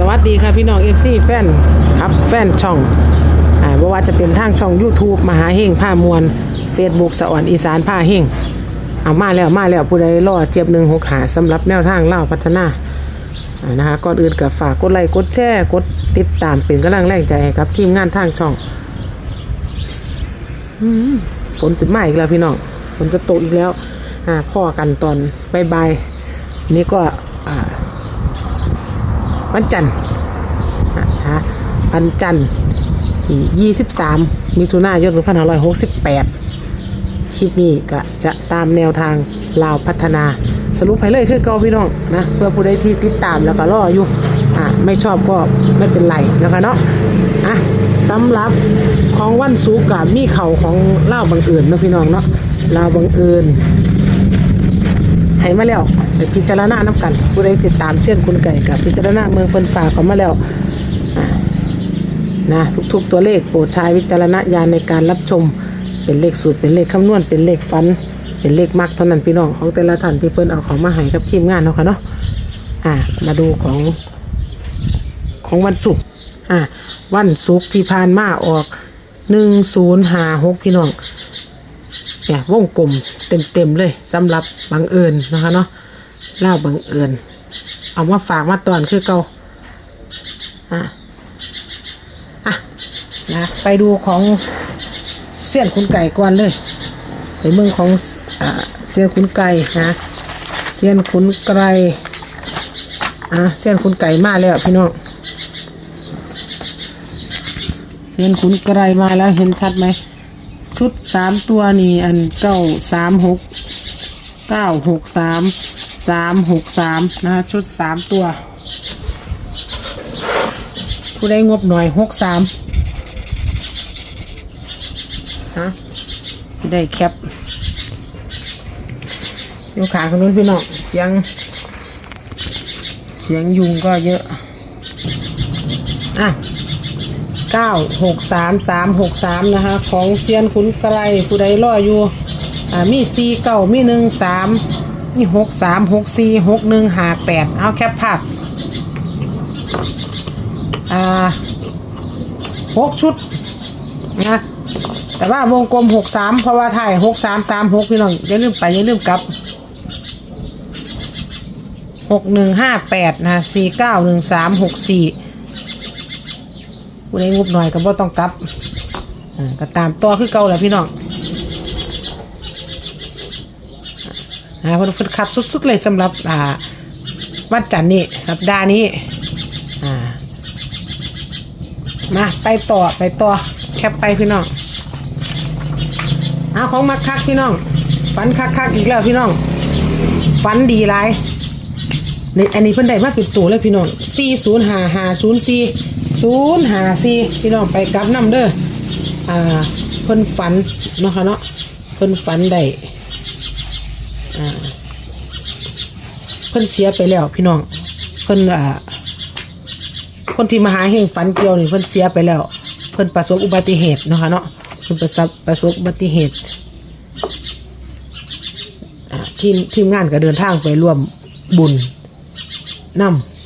สวัสดีค่ะพี่น้องเอฟซีแฟนครับแฟนช่องอ่าบ่ว่าจะเป็นทางช่อง YouTube มหาเฮงผ้ามวล Facebook สะอ่อนอีสานผ้าเฮงเอามาแล้วมาแล้วผู้ใดรอเจ็บหนึ่งหกขาสำหรับแนวทางเล่าพัฒนาอ่านะคะก่อนอื่นกับฝากกดไลค์กดแชร์กดติดตามเป็นกำลังแรงใจให้กับทีมงานทางช่องอืมฝนจะมาอีกแล้วพี่น้องฝนจะตกอีกแล้วอ่าพ่อกันตอนบายๆนี่ก็ วันจันทร์นะคะวันจันทร์ที่23มิถุนายน2568 คลิปนี้ก็จะตามแนวทางลาวพัฒนา สรุปให้เลยคือเกาพี่น้องนะเพื่อผู้ใดที่ติดตามแล้วก็รออยู่อะไม่ชอบก็ไม่เป็นไรนะคะเนาะอะสำหรับของวันสูกับมีเข่าของเล่าวบังเอิญนะพี่น้องเนาะลาวบังเอิญ ให้มาแล้วไปพิจารณาน้ำกัน ผู้ใดติดตามเส้นคุณไก่กับพิจารณาเมืองเพิ่นฝาเขามาแล้วนะทุกๆตัวเลขโปรดใช้วิจารณญาณในการรับชมเป็นเลขสูตรเป็นเลขคำนวณเป็นเลขฟัน เป็นเลขมักเท่านั้นพี่น้องของแต่ละท่านที่เพิ่นเอาของมาให้กับทีมงานเนาะค่ะเนาะอ่ามาดูของของวันศุกร์อ่าวันศุกร์ที่ผ่านมาออกหนึ่งศูนย์ห้าหกพี่น้อง เนี่ยวงกลมเต็มๆเลยสำหรับบังเอิญนะคะเนาะเล่าบังเอิญเอามาฝากมาตอนคือเกาอะอะนะไปดูของเสี้ยนคุณไก่ก่อนเลยไปเมืองของอ่าเสี้ยนคุณไก่นะเสี้ยนคุณไก่อะเสี้ยนคุณไก่มาแล้วพี่น้องเสี้ยนคุณไก่มาแล้วเห็นชัดไหม ชุดสามตัวนี่อันเก้าสามหกเก้าหกสามสามหกสามนะคะชุดสามตัว ผู้ได้งบหน่อยหกสามฮะได้แคปอยู่ขาคนนู้นพี่น้องเสียง เสียงยุงก็เยอะ อะ ก้าหกสามสามหกสามนะคะของเซียนขุนไกรผู้ใดรออยู่มีสี่เก้ามีหนึ่งสามมีหกสามหกสี่หกหนึ่งห้าแปดเอาแคปภาพอ่าหกชุดนะแต่ว่าวงกลมหกสามเพราะว่าถ่ายหกสามสามหกพี่น้องอย่าลืมไปอย่าลืมกลับหกหนึ่งห้าแปดนะสี่เก้าหนึ่งสามหกสี่ ผู้ใดงบหน่อยก็บ่ต้องกลับอ่าก็ตามต่อคือเก่าแหละพี่น้องอ่าเพิ่นเพิ่นคัดสุดๆเลยสำหรับอ่าวันจันทร์นี้สัปดาห์นี้อ่ามาไปต่อไปต่อแคปไปพี่น้องเอาของมาคักพี่น้องฝันคักๆอีกแล้วพี่น้องฝันดีหลายในอันนี้เพิ่นได้มาปิดตัวเลยพี่น้อง4 0 5 5 0 4 0 5 4พี่น้องไปกลับนํเด้ออ่าเพิ่นฝันเนาะค่ะเนาะเพิ่นฝันได้อ่าเพิ่นเสียไปแล้วพี่น้องเพิ่นอ่าคนที่มาหาเฮงฝันเกี่ยวนี่เพิ่นเสียไปแล้ว เพิ่นประสบอุบัติเหตุเนาะค่ะเนาะเพิ่นประสบประสบอุบัติเหตุอ่าทีมทีมงานก็เดินทางไปร่วมบุญนำ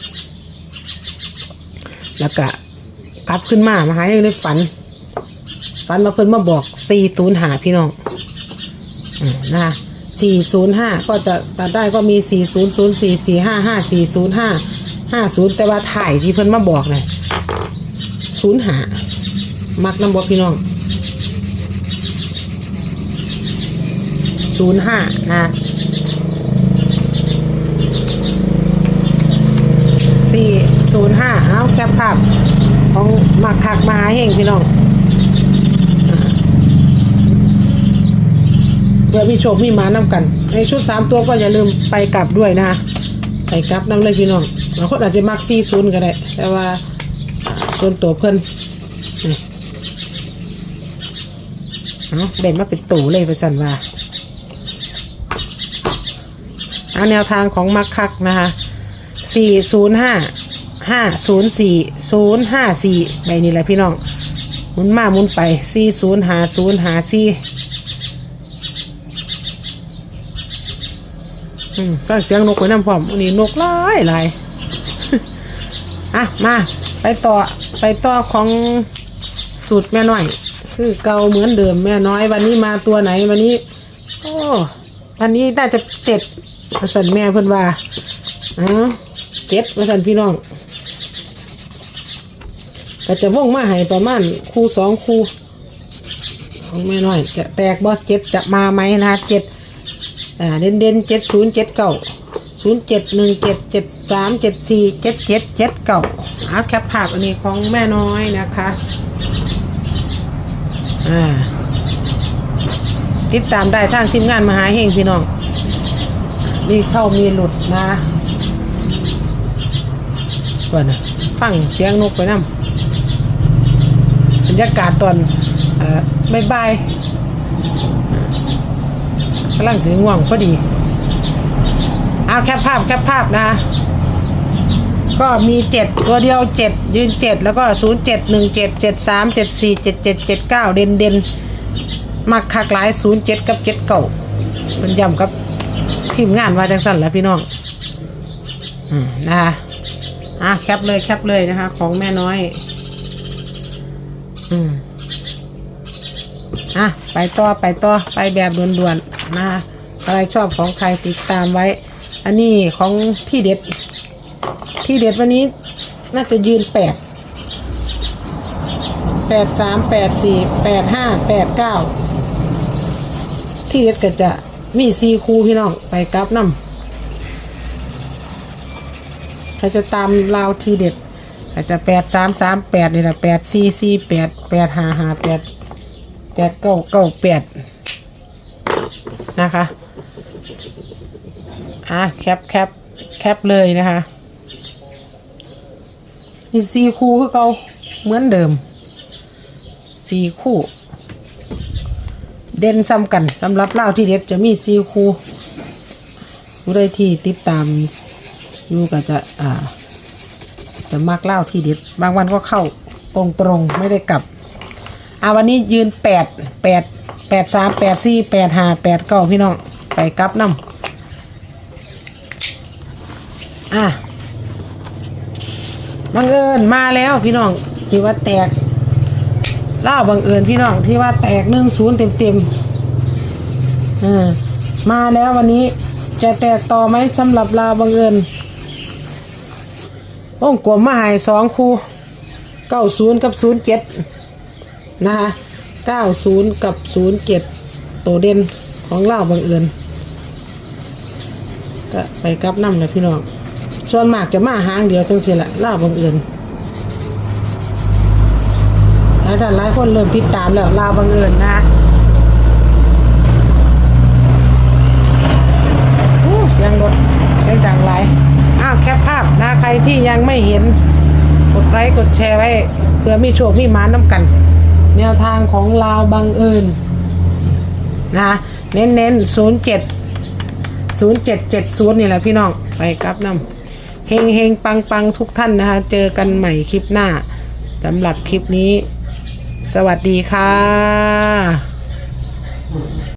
แล้วก็กลับขึ้นมามาหาอย่างในฝัน ฝันมาเพิ่นมาบอก405หาพี่น้องอ่านะ405ก็จะตัดได้ก็มี4004 455 405 50แต่ว่าถ่ายที่เพิ่นมาบอกเลย0หามักนำบอกพี่น้อง05นะสี่ ศูนย์ห้าเอาแคปภาพของหมักขักมาเฮงพี่น้องอ่าเพื่อมีโชคมีหมานำกัน ในชุดสามตัวก็อย่าลืมไปกลับด้วยนะไปกลับนำเลยพี่น้องบางคนอาจจะมักสี่ศูนย์ก็ได้ แต่ว่าส่วนตัวเพิ่นนี่เอาเด่นมาเป็นตู่เลยไปสันว่าเอาแนวทางของมักคักนะคะสี่ศูนย์ ห้าศูนย์สี่ศูนย์ห้าสี่ใบนี้แหละพี่น้องหมุนมาหมุนไปสี่ศูนย์หาศูนย์หาสี่อืมก็เสียงนกไว้น้ำพร้อมอันนี้นกหลายหลายอะมา ไปต่อไปต่อของสูตรแม่น้อย คือเก่าเหมือนเดิมแม่น้อย วันนี้มาตัวไหนวันนี้ โอ้วันนี้น่าจะเจ็ดสันแม่เพิ่นว่าอ๋อ เจ็ดมาสันพี่น้องก็จะว่องมาให้ประมาณคู่สองคู่ของแม่น้อย จะแตกบ่เจ็ดจะมาไหมนะเจ็ดอ่าเด่นเด่นเจ็ดศูนย์เจ็ดเก้าศูนย์เจ็ดหนึ่งเจ็ดเจ็ดสามเจ็ดสี่เจ็ดเจ็ดเจ็ดเก้าอาแคปภาพอันนี้ของแม่น้อยนะคะอ่าติดตามได้ทางทีมงานมหาเฮงพี่น้องมีเข้ามีหลุดนะ ก่อนนฟังเสียงนกไปน้ำบรรยากาศตอนเอ่อบ่ายกำลังสีง่วงพอดีเอาแคปภาพแคปภาพนะก็มีเจ็ดตัวเดียวเจ็ดยืนเจ็ดแล้วก็ศูนย์เจ็ดหนึ่งเจ็ดเจ็ดสามเจ็ดสี่เจ็ดเจ็ดเจ็ดเก้าเด่นเด่นมักคักหลายศูนย์เจ็ดกับเจ็ดเก้ามันย้ำกับทีมงานว่าจังสั่นแล้วพี่น้อง อืมนะคะ อะแคปเลยแคปเลยนะคะ ของแม่น้อย อืมอะไปต่อไปต่อไปแบบด่วนๆนะอะไรชอบของใครติดตามไว้ อันนี้ของที่เด็ด ที่เด็ดวันนี้น่าจะยืนแปดแปดสามแปดสี่แปดห้าแปดเก้าที่เด็ดก็จะมีซีคูพี่น้องไปกราฟน้ำ ใครจะตามลาวทีเด็ดอาจจะแปดสามสามแปดนี่แหละแปดสี่สี่แปดแปดห้าห้าแปดแปดเก้าเก้าแปดนะคะอะแคปแคปแคปเลยนะคะมีสี่คู่คือเก่าเหมือนเดิมสี่คู่ เด่นซ้ำกันสำหรับเล่าที่เด็ดจะมีสี่คู่ผู้ใดที่ติดตาม อยู่ก็จะอ่าจะมากเล่าที่เด็ดบางวันก็เข้าตรงตรงๆไม่ได้กลับอ่าวันนี้ยืนแปดแปดแปดสามแปดสี่แปดห้าแปดเก้าพี่น้องไปกลับน้ำอะบังเอิญมาแล้วพี่น้องที่ว่าแตกเล่าบังเอิญพี่น้องที่ว่าแตกหนึ่งศูนย์เต็มเต็มๆอ่ามาแล้ววันนี้จะแตกต่อไหมสำหรับลาบังเอิญ วงกลมมาหายสองคู่เก้าศูนย์กับศูนย์เจ็ดนะคะเก้าศูนย์กับศูนย์เจ็ดตัวเด่นของเล่าบังเอิญก็ไปกับน้ำเลยพี่น้องส่วนมากจะมาหางเดียวจังสิละเล่าบังเอิญอาจารย์หลายคนเริ่มติดตามแล้วลาวบังเอิญนะคะโอ้เสียงรถเสียงดังหลายาวแคปภาพนะใครที่ยังไม่เห็น กดไลค์กดแชร์ไว้เพื่อมีโชคมีหมาน้ำกัน แนวทางของลาวบังเอิญนะเน้นเน้นศูนย์เจ็ดศูนย์เจ็ดเจ็ดศูนย์นี่แหละพี่น้อง ไปครับน้ำเฮงเฮงปังปังทุกท่านนะคะ เจอกันใหม่คลิปหน้าสำหรับคลิปนี้ สวัสดีค่ะ